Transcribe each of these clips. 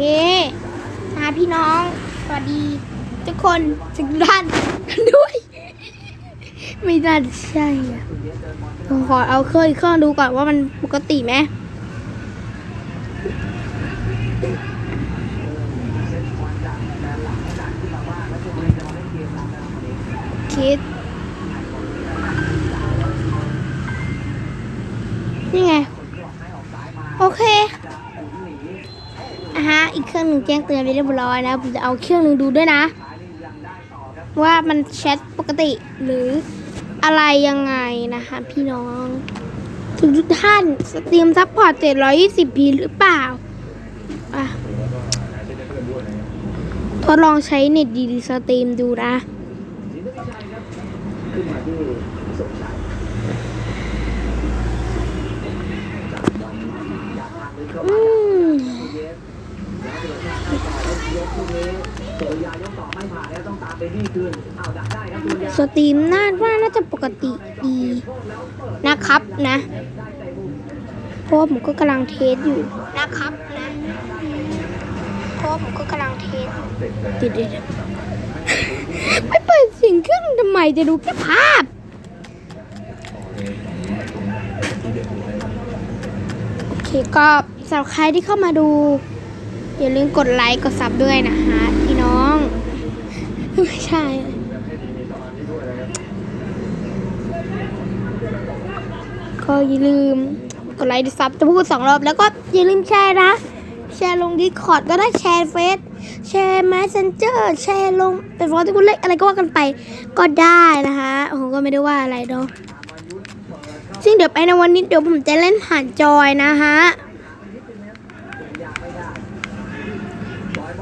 นะพี่น้อง สวัสดี ทุกคนทุกท่านด้วย ไม่น่าใช่อะผมขอเอาเครื่องเครื่องดูก่อนว่ามันปกติไหมคิด นี่ไง โอเค อีกเครื่องหนึ่งแจ้งเตือนไปเรียบร้อยนะผมจะเอาเครื่องหนึ่งดูด้วยนะ ว่ามันแชทปกติหรืออะไรยังไงนะคะพี่น้องทุกทุกท่านสตรีมซัพพอร์ต 720p หรือเปล่าอะทดลองใช้เน็ตดีๆสตรีมดูนะ อืม สตรีมน่าว่าน่าจะปกติดีนะครับนะเพราะผมก็กำลังเทสอยู่นะครับนะเพราะผมก็กำลังเทสติดเด็ดไม่เปิดสียงเครื่องทำไมจะดูแค่ภาพโอเคก็สำหรับใครที่เข้ามาดู อย่าลืมกดไลค์กดซับด้วยนะคะพี่น้อง ไม่ใช่ ก็อย่าลืมกดไลค์กดซับจะพูดสองรอบ แล้วก็อย่าลืมแชร์นะ แชร์ลงดิคอร์ดก็ได้แชร์เฟซแชร์แมสเซนเจอร์แชร์ลงเป็นฟอร์ที่คุณเล่นอะไรก็ว่ากันไปก็ได้นะคะผมก็ไม่ได้ว่าอะไรเนาะซึ่งเดี๋ยวไปในวันนี้เดี๋ยวผมจะเล่นผ่านจอยนะฮะ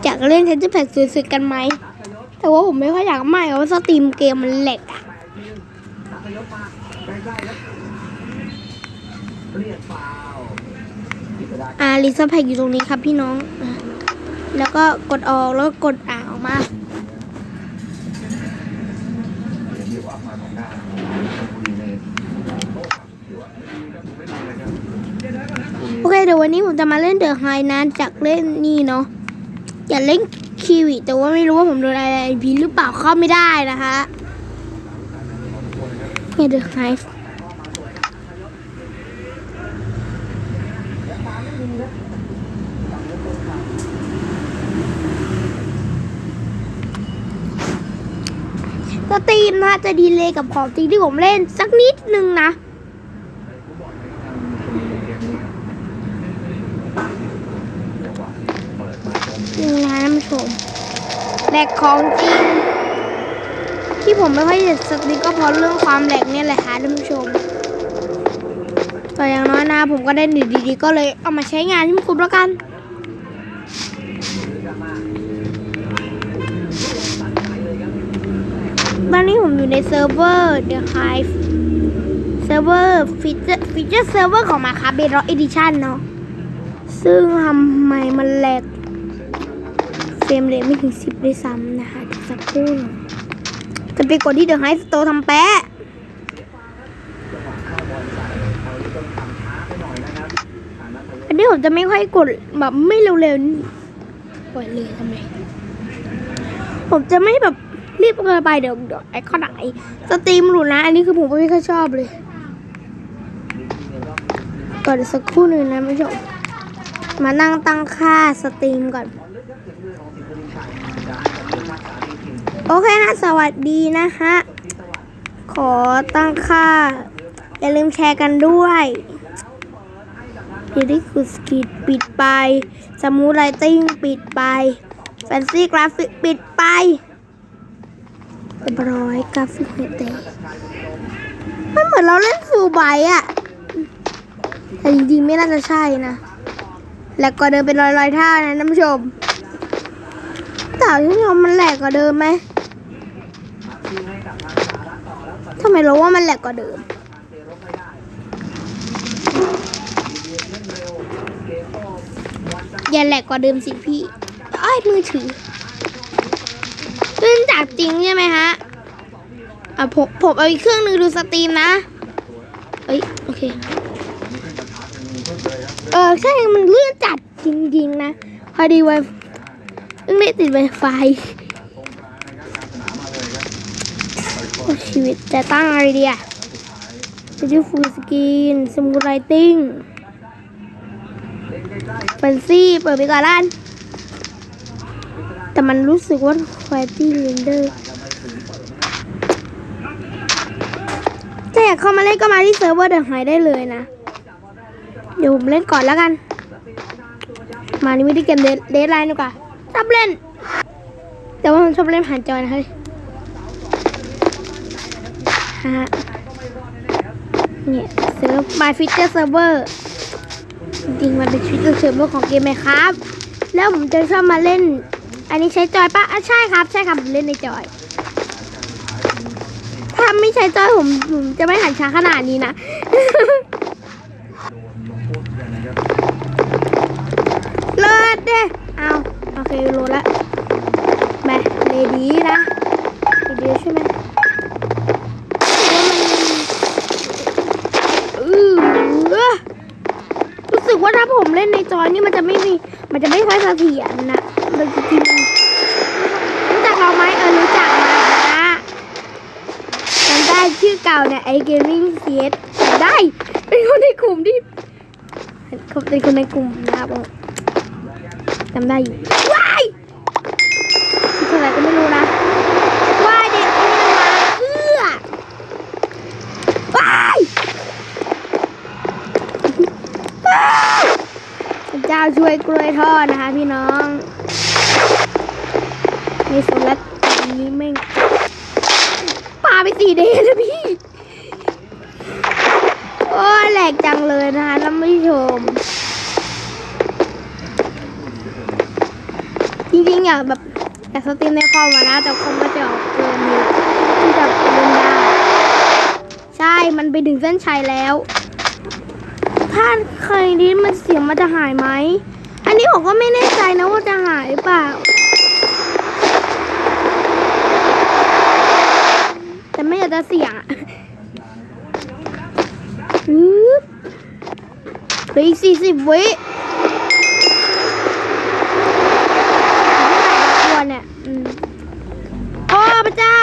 อยากเล่นเทนเจอร์แพ็กสวยๆกันไหม แต่ว่าผมไม่ค่อยอยากไม่เพราะว่าสตรีมเกมมันแหลกอะอ่าลิซ่าแพ็กอยู่ตรงนี้ครับพี่น้อง แล้วก็กดออกแล้วกกดอ่านออกมาโอเคเดี๋ยววันนี้ผมจะมาเล่นเดอะไฮนะจากเล่นนี่เนาะ อย่าเล่นคิวิแต่ว่าไม่รู้ว่าผมโดนอะไรพีหรือเปล่าเข้าไม่ได้นะคะเนี่ยเดอะไฮสตรีมนะจะดีเลยกับของจริงที่ผมเล่นสักนิดนึงนะ นี่นะท่านผู้ ชมแหลกของจริง ที่ผมไม่ค่อยจะสติกก็เพราะเรื่องความแหลกเนี่ยแหละค่ะท่านผู้ชมแต่อย่างน้อยนะ ผมก็ได้หนึ่ดีๆ ก็เลยเอามาใช้งานที่มันคุ้มแล้วกันตอนนี้ผมอยู่ในเซิร์ฟเวอร์ The Hive เซิร์ฟเวอร์ฟีเจอร์ฟีเจอร์เซิร์ฟเวอร์ของมาคาเบรอเอดิชันเนาะซึ่งทำไมมันแหลก เฟรมเรทไม่ถึงสิบด้วยซ้ำนะคะสักครู่จะไปกดที่เดอะไฮสโตร์ทำแปะอันนี้ผมจะไม่ค่อยกดแบบไม่เร็วๆปล่อยเลยทำไม ผมจะไม่แบบรีบเกินไปเดี๋ยวเดี๋ยวไอ้ข้อไหนสตรีมหลุดนะ อันนี้คือผมไม่ค่อยชอบเลยก่อนสักครู่หนึ่งนะผู้ชมมานั่งตั้งค่าสตรีมก่อน โอเคนะสวัสดีนะฮะขอตั้งค่า อย่าลืมแชร์กันด้วยพีดิคุสกิดปิดไป สมูทไลติ้งปิดไป แฟนซีกราฟิกปิดไปเรียบร้อยกราฟิกเนเตมันเหมือนเราเล่นฟูลไบอะแต่จริงๆไม่น่าจะใช่นะ แล้วก็เดินเป็นรอยๆท่านะท่านผู้ชมแต่ที่ชมมันแหลกกว่าเดิมไหม ทำไมรู้ว่ามันแหลกกว่าเดิม อย่าแหลกกว่าเดิมสิพี่ไอ้มือถือเล่นจากจริงใช่ไหมฮะอะผมผมเอาอีกเครื่องหนึ่งดูสตรีมนะ เอ้ยโอเค เออใช่มันเลื่อนจัดจริงๆนะพพอดีไวเพิ่งได้ติดไวไฟโอ้ ชีวิตจะตั้งอะไรดีอะจะดูฟูสกีนสมูไรติ้งเป็นซี่เปิดไปก่อนล้าน แต่มันรู้สึกว่าควอตี้เรนเดอร์ถ้าอยากเข้ามาเล่นก็มาที่เซิร์ฟเวอร์เดอะไฮได้เลยนะ เดี๋ยวผมเล่นก่อนแล้วกัน มานี่ไม่ได้เกมเดทไลน์ดีกว่าชอบเล่น แต่ว่าผมชอบเล่นผ่านจอนะ คะฮะเนี่ยเซิร์ฟ My Feature Server จริงๆมันเป็น Feature Server ของเกมไหมครับ แล้วผมจะชอบมาเล่น อันนี้ใช้จอยปะอะใช่ครับ ใช่ครับผมเล่นในจอย ถ้าไม่ใช้จอยผมผมจะไม่หันช้าขนาดนี้นะเลิศเด้เอาโอเคโหลดละไปเลดีนะเลดีใช่ไหม ถ้าผมเล่นในจอยนี่มันจะไม่มี มันจะไม่ค่อยเสถียรนะมันจริงๆนรู้จักเราไหมเออรู้จักนะจำได้ชื่อเก่าเนี่ยไอเกมมิ่งเซียได้ เป็นคนในกลุ่มที่เป็นคนในกลุ่มนะครับผมจำได้อยู่ว้ายคืออะไรก็ไม่รู้นะ ว้ายเด็กนี่มันมาเอื้อว้ายว้ายพระเจ้า ช่วยกล้วยทอดนะคะพี่น้องมีสลัดอันนี้แม่งปาไปสี่เดย์แล้วพี่ โอ้แหลกจังเลยนะคะท่านผู้ชม จริงๆอยากแบบอยากสตรีมในคอมอะนะ แต่คอมก็จะออกเกินอยู่ที่จะเล่นได้ใช่ มันไปถึงเส้นชัยแล้ว ถ้าเคยนี้มันเสียงมันจะหายไหม อันนี้ผมก็ไม่แน่ใจนะว่าจะหายเปล่า แต่ไม่อยากจะเสี่ยงอะฮึบเหลืออีกสี่สิบวิควรเนี่ยอืมโอ้พระเจ้า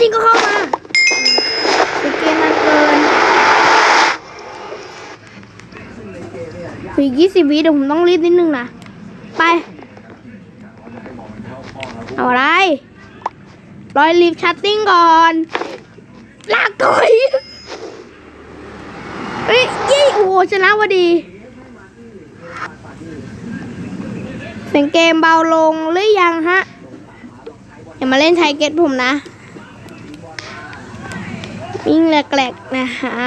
จริงก็เข้ามาเป็นเกมนานเกินอีกยี่สิบวิเดี๋ยวผมต้องรีบนิดนึงนะ ไป เอาอะไร รอยลีฟชัตติ้งก่อน ลากกอยเฮ้ยยี่โอ้ชนะพอดีเสียงเกมเบาลงหรือยังฮะ อย่ามาเล่นไทยเก็ตผมนะ วิ่งแหลกๆ นะฮะ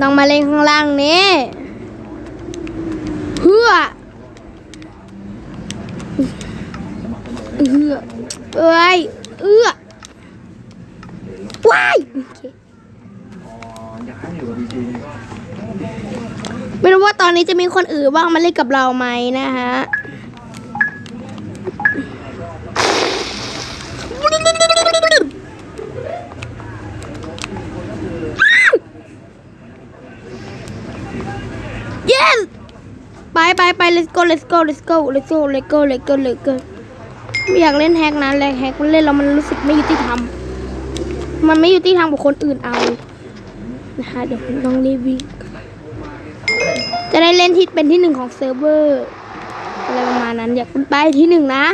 ต้องมาเล่นข้างล่างนี้เพื่อเอื้อเอ้ยเอื้อว้าย ไม่รู้ว่าตอนนี้จะมีคนอื่นบ้างมาเล่นกับเราไหมนะฮะ yes ไปไปไป let's go let's go let's go let's go let's go let's go let's go ไม่อยากเล่นแฮกนะแรงแฮกมันเล่นแล้วมันรู้สึกไม่ยุติธรรม มันไม่ยุติธรรมกับคนอื่นเอา นะคะ เดี๋ยวผมต้องรีวิวจะได้เล่นที่เป็นที่หนึ่งของเซิร์ฟเวอร์อะไรประมาณนั้นอยากเป็นไปที่หนึ่งนะ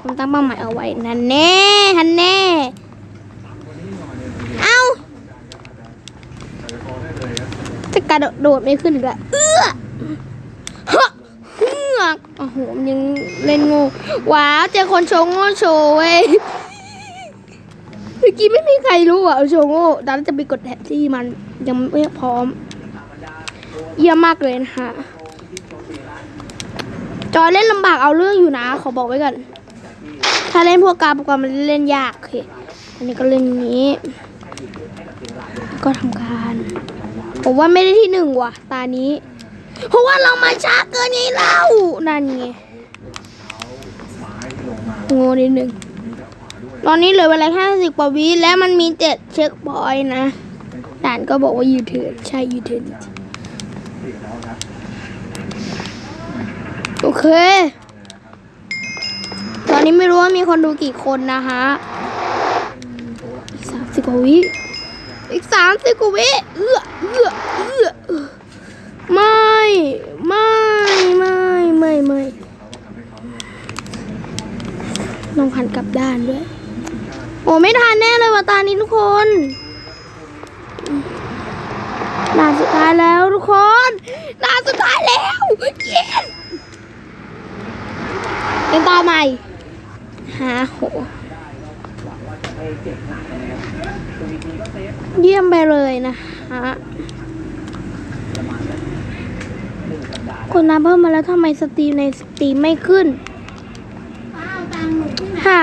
ผมตั้งเป้าหมายเอาไว้นั่นแน่ฮันแน่เอ้าจะกระโดดไม่ขึ้นอีกแล้วเอื้อฮะเฮือกโอ้โหยังเล่นง่ว้าวเจอคนโชว์โง่โชว์เว้ย เมื่อกี้ไม่มีใครรู้อะโชโง่ดันจะไปกดแท็บที่มันยังไม่พร้อม เยี่ยมมากเลยนะคะจอยเล่นลำบากเอาเรื่องอยู่นะ ขอบอกไว้ก่อน ถ้าเล่นพวกการประกอบมันเล่นยากโอเคอันนี้ก็เล่นนี้ ก็ทำการผมว่าไม่ได้ที่หนึ่งว่ะ ตานี้ เพราะว่าเรามาช้าเกินไงเล่านั่นไงโง่นิดนึง ตอนนี้เหลือเวลาแค่สิบกว่าวิและมันมีเจ็ดเช็คพอยนะด่านก็บอกว่ายูเทิร์นใช่ยูเทิร์นโอเค ตอนนี้ไม่รู้ว่ามีคนดูกี่คนนะฮะอีกสามสิบกว่าวิอีกสามสิบกว่าวิเอื้อเอื้อเอื้อเอื้อไม่ไม่ไม่ไม่ไม่ลองหันกลับด้านด้วย โอ้ไม่ทันแน่เลยว่ะตานี้ทุกคนด่านสุดท้ายแล้วทุกคนด่านสุดท้ายแล้วเย้เป็นตาใหม่หาโหเยี่ยมไปเลยนะฮะคนนับเพิ่มมาแล้วทำไมสตรีมในสตรีมไม่ขึ้น หา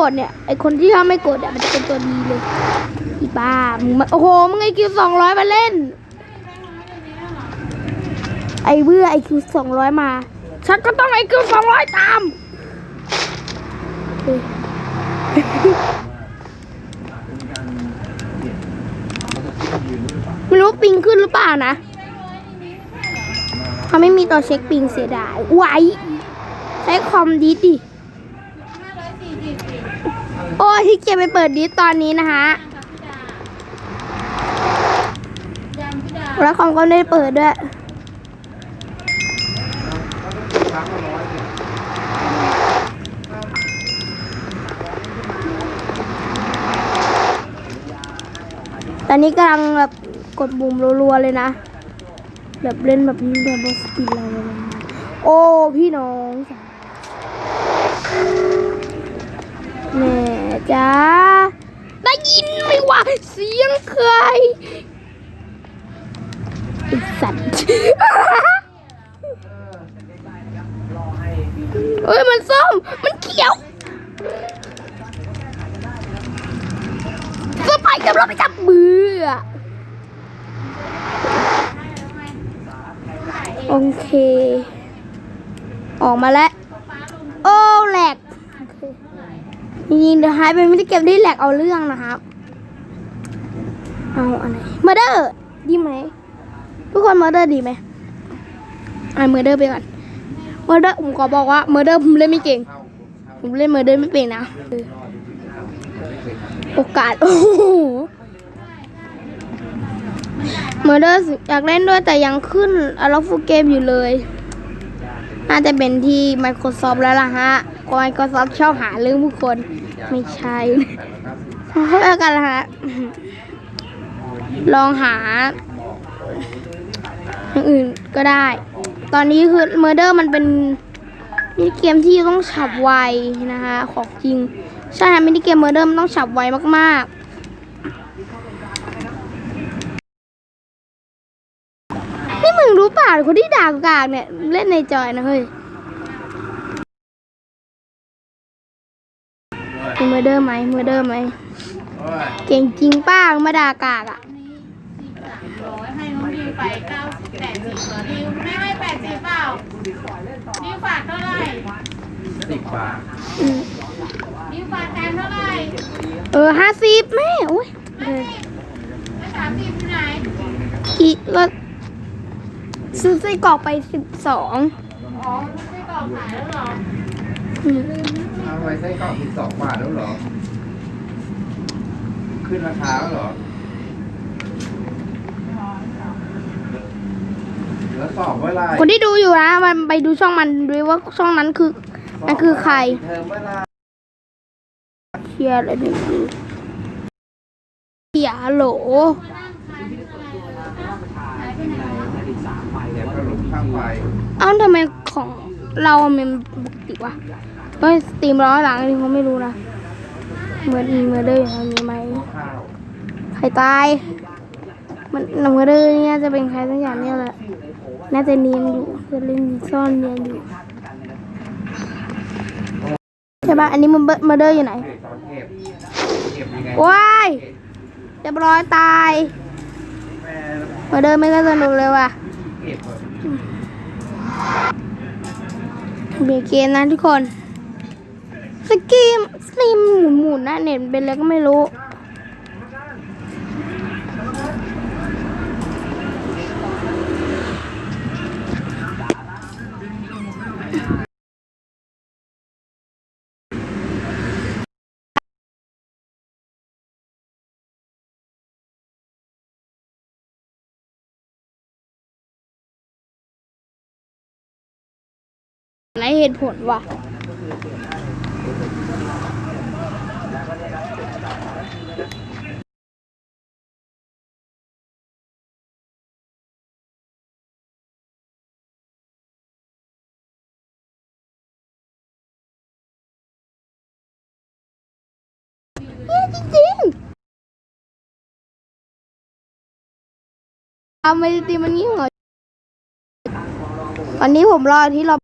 กดเนี่ยไอคนที่ถ้าไม่กดอะมันจะเป็นตัวดีเลย อีบ้ามึงมาโอ้โหมึงไอคิวสองร้อยมาเล่น ไอเบื่อไอคิวสองร้อยมา ฉันก็ต้องไอคิวสองร้อยตามไม่รู้ปิงขึ้นหรือเปล่านะเขาไม่มีตัวเช็คปิงเสียดายไว้ใช้คอมดิสดิ โอ้ที่เกียจไปเปิดดิสตอนนี้นะคะแล้วคอมก็ไม่ได้เปิดด้วยตอนนี้กำลังแบบกดปุ่มรัวๆเลยนะ แบบเล่นแบบนี้แบบบสกิลอะไรประมาณนั้โอ้ พี่น้องแม่ จ้าได้ยินไหมว่าเสียงใครไอสัตว์เอ้ย มันส้ม มันเขียวสไปกับเราไปจับมืออะโอเค ออกมาแล้ว โอ้แหลกโอเค จริงๆเดี๋ยวหายไปไม่ได้เก็บได้แหลกเอาเรื่องนะครับ เอาอะไรมาเดอร์ดีไหม ทุกคนมาเดอร์ดีไหมเอาเมอร์เดอร์ไปก่อนมอร์เดอร์ผมขอบอกว่ามอร์เดอร์ผมเล่นไม่เก่ง ผมเล่นมอร์เดอร์ไม่เป็นนะ โอกาส โอ้โหมอร์เดอร์อยากเล่นด้วยแต่ยังขึ้นอาร์ฟูเกมอยู่เลย น่าจะเป็นที่ Microsoft แล้วล่ะฮะเพราะ Microsoft ชอบหาเรื่องผู้คน ไม่ใช่เขาเรียกกันละฮะ ลองหาอย่างอื่นก็ได้ ตอนนี้คือ Murder มันเป็นมินิเกมที่ต้องฉับไวนะคะของจริง ใช่ฮะมินิเกม Murder มันต้องฉับไวมากๆ นี่มึงรู้ป่ะคนที่ด่ากากเนี่ย เล่นในจอยนะเฮ้ยมี Murder ไหม Murder ไหมเก่งจริงป้ามาด่ากากอะร้อยให้น้องดิวไปเก้าสิบแปดสิบดิวแม่ให้แปดสิบเปล่าดิวฝากเท่าไหร่สิบบาทอืมดิวฝากแทนเท่าไหร่ เออห้าสิบแม่โอ้ยเออแล้วสามสิบอยู่ไหนอีกก็ ซื้อไส้กรอกไปสิบสองอ๋อไม่กรอกขายแล้วเหรอเอาไว้ไส้กรอกสิบสองบาทแล้วเหรอ ขึ้นราคาแล้วเหรอแล้วสอบเมื่อไหรคนที่ดูอยู่นะมันไปดูช่องมันดูว่าช่องนั้นคือมันคือใครเทอมเมื่อไหรเชียร์เลยนี่คือเชียร์โหล อ้างไฟเอ้าทำไมของเรามันปกติวะก็สตรีมร้อยหลังอันนี้เขาไม่รู้นะ เหมือนเหมือนเดิมอย่างนี้ไหมใครตาย มันหนังเรือเนี่ยจะเป็นใครสักอย่างเนี่ยแหละ น่าจะเนียนอยู่จะเล่นซ่อนเนียนอยู่ใช่ปะอันนี้มันเบมาเดอร์อยู่ไหนเด็กตอยังไงว้ายเรียบร้อยตายแม่มาเดอร์ไม่ก็สนุกเลยว่ะ เบรกเกมนะทุกคน สกีมสตรีมหมุนหมุนๆนะเน็ตเป็นอะไรก็ไม่รู้ ไหนเหตุผลวะเย้จริงๆเอาไม่ตีมันงี้เหรอวันนี้ผมรอที่เรา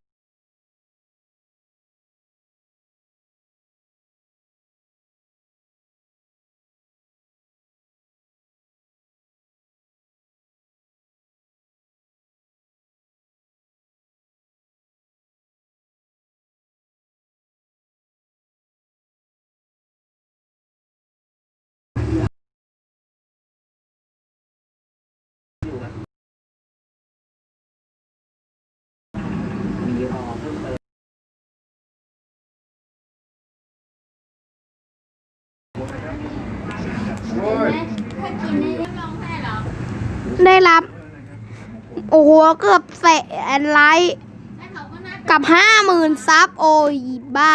ได้รับ โอ้โห เกือบแสนไลค์ กับห้าหมื่นซับ โอ้ยบ้า